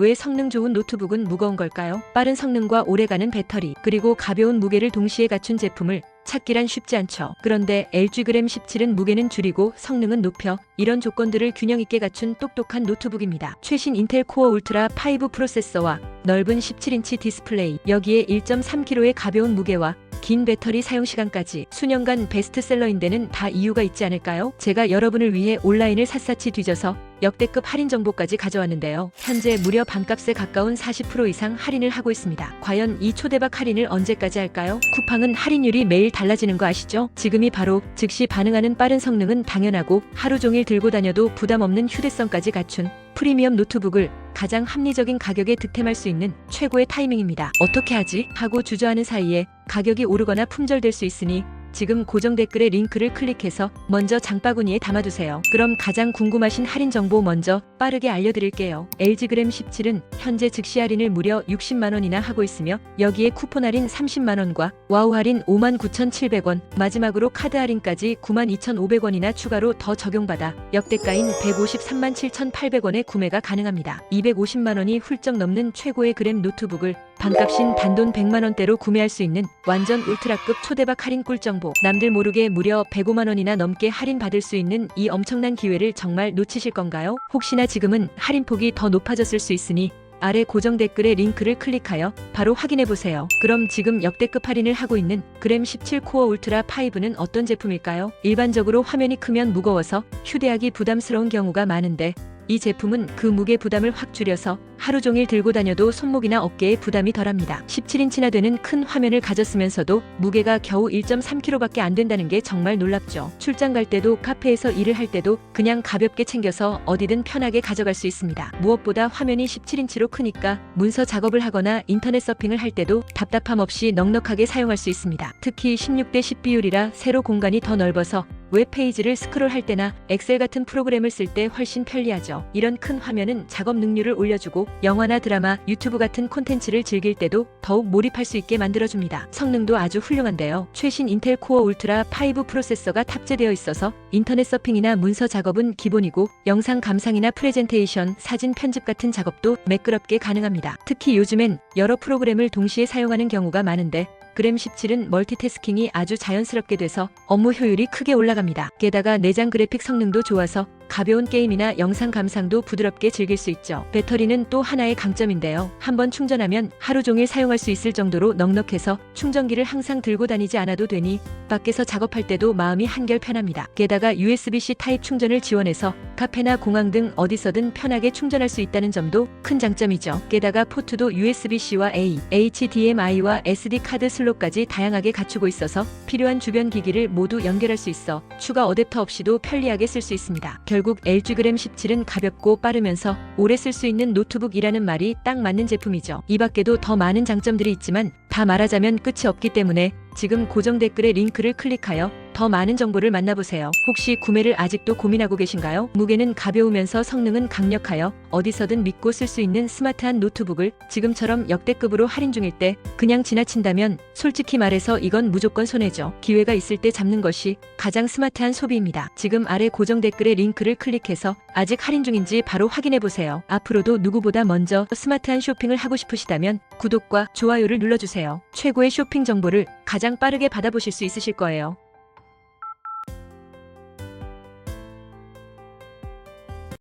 왜 성능 좋은 노트북은 무거운 걸까요? 빠른 성능과 오래가는 배터리, 그리고 가벼운 무게를 동시에 갖춘 제품을 찾기란 쉽지 않죠. 그런데 LG 그램 17은 무게는 줄이고 성능은 높여 이런 조건들을 균형 있게 갖춘 똑똑한 노트북입니다. 최신 인텔 코어 울트라 5 프로세서와 넓은 17인치 디스플레이, 여기에 1.3kg의 가벼운 무게와 긴 배터리 사용 시간까지 수년간 베스트셀러인 데는 다 이유가 있지 않을까요? 제가 여러분을 위해 온라인을 샅샅이 뒤져서 역대급 할인 정보까지 가져왔는데요. 현재 무려 반값에 가까운 40% 이상 할인을 하고 있습니다. 과연 이 초대박 할인을 언제까지 할까요? 쿠팡은 할인율이 매일 달라지는 거 아시죠? 지금이 바로 즉시 반응하는 빠른 성능은 당연하고 하루 종일 들고 다녀도 부담 없는 휴대성까지 갖춘 프리미엄 노트북을 가장 합리적인 가격에 득템할 수 있는 최고의 타이밍입니다. 어떻게 하지? 하고 주저하는 사이에 가격이 오르거나 품절될 수 있으니 지금 고정 댓글의 링크를 클릭해서 먼저 장바구니에 담아두세요. 그럼 가장 궁금하신 할인 정보 먼저 빠르게 알려드릴게요. LG 그램 17은 현재 즉시 할인을 무려 60만 원이나 하고 있으며 여기에 쿠폰 할인 30만 원과 와우 할인 5만 9,700원, 마지막으로 카드 할인까지 9만 2,500원이나 추가로 더 적용받아 역대가인 153만 7,800원에 구매가 가능합니다. 250만 원이 훌쩍 넘는 최고의 그램 노트북을 반값인 단돈 100만 원대로 구매할 수 있는 완전 울트라급 초대박 할인 꿀 정보. 남들 모르게 무려 105만 원이나 넘게 할인 받을 수 있는 이 엄청난 기회를 정말 놓치실 건가요? 혹시나 지금은 할인폭이 더 높아졌을 수 있으니 아래 고정 댓글의 링크를 클릭하여 바로 확인해 보세요. 그럼 지금 역대급 할인을 하고 있는 그램 17 코어 울트라 5는 어떤 제품일까요? 일반적으로 화면이 크면 무거워서 휴대하기 부담스러운 경우가 많은데 이 제품은 그 무게 부담을 확 줄여서 하루 종일 들고 다녀도 손목이나 어깨에 부담이 덜합니다. 17인치나 되는 큰 화면을 가졌으면서도 무게가 겨우 1.3kg밖에 안 된다는 게 정말 놀랍죠. 출장 갈 때도 카페에서 일을 할 때도 그냥 가볍게 챙겨서 어디든 편하게 가져갈 수 있습니다. 무엇보다 화면이 17인치로 크니까 문서 작업을 하거나 인터넷 서핑을 할 때도 답답함 없이 넉넉하게 사용할 수 있습니다. 특히 16대 10 비율이라 세로 공간이 더 넓어서 웹페이지를 스크롤할 때나 엑셀 같은 프로그램을 쓸 때 훨씬 편리하죠. 이런 큰 화면은 작업 능률을 올려주고 영화나 드라마, 유튜브 같은 콘텐츠를 즐길 때도 더욱 몰입할 수 있게 만들어줍니다. 성능도 아주 훌륭한데요. 최신 인텔 코어 울트라 5 프로세서가 탑재되어 있어서 인터넷 서핑이나 문서 작업은 기본이고 영상 감상이나 프레젠테이션, 사진 편집 같은 작업도 매끄럽게 가능합니다. 특히 요즘엔 여러 프로그램을 동시에 사용하는 경우가 많은데 그램 17은 멀티태스킹이 아주 자연스럽게 돼서 업무 효율이 크게 올라갑니다. 게다가 내장 그래픽 성능도 좋아서 가벼운 게임이나 영상 감상도 부드럽게 즐길 수 있죠. 배터리는 또 하나의 강점인데요. 한번 충전하면 하루 종일 사용할 수 있을 정도로 넉넉해서 충전기를 항상 들고 다니지 않아도 되니 밖에서 작업할 때도 마음이 한결 편합니다. 게다가 USB-C 타입 충전을 지원해서 카페나 공항 등 어디서든 편하게 충전할 수 있다는 점도 큰 장점이죠. 게다가 포트도 USB-C와 A, HDMI와 SD 카드 슬롯까지 다양하게 갖추고 있어서 필요한 주변 기기를 모두 연결할 수 있어 추가 어댑터 없이도 편리하게 쓸 수 있습니다. 결국 LG 그램 17은 가볍고 빠르면서 오래 쓸 수 있는 노트북이라는 말이 딱 맞는 제품이죠. 이 밖에도 더 많은 장점들이 있지만 다 말하자면 끝이 없기 때문에 지금 고정 댓글의 링크를 클릭하여 더 많은 정보를 만나보세요. 혹시 구매를 아직도 고민하고 계신가요? 무게는 가벼우면서 성능은 강력하여 어디서든 믿고 쓸 수 있는 스마트한 노트북을 지금처럼 역대급으로 할인 중일 때 그냥 지나친다면 솔직히 말해서 이건 무조건 손해죠. 기회가 있을 때 잡는 것이 가장 스마트한 소비입니다. 지금 아래 고정 댓글의 링크를 클릭해서 아직 할인 중인지 바로 확인해 보세요. 앞으로도 누구보다 먼저 스마트한 쇼핑을 하고 싶으시다면 구독과 좋아요를 눌러주세요. 최고의 쇼핑 정보를 가장 빠르게 받아보실 수 있으실 거예요.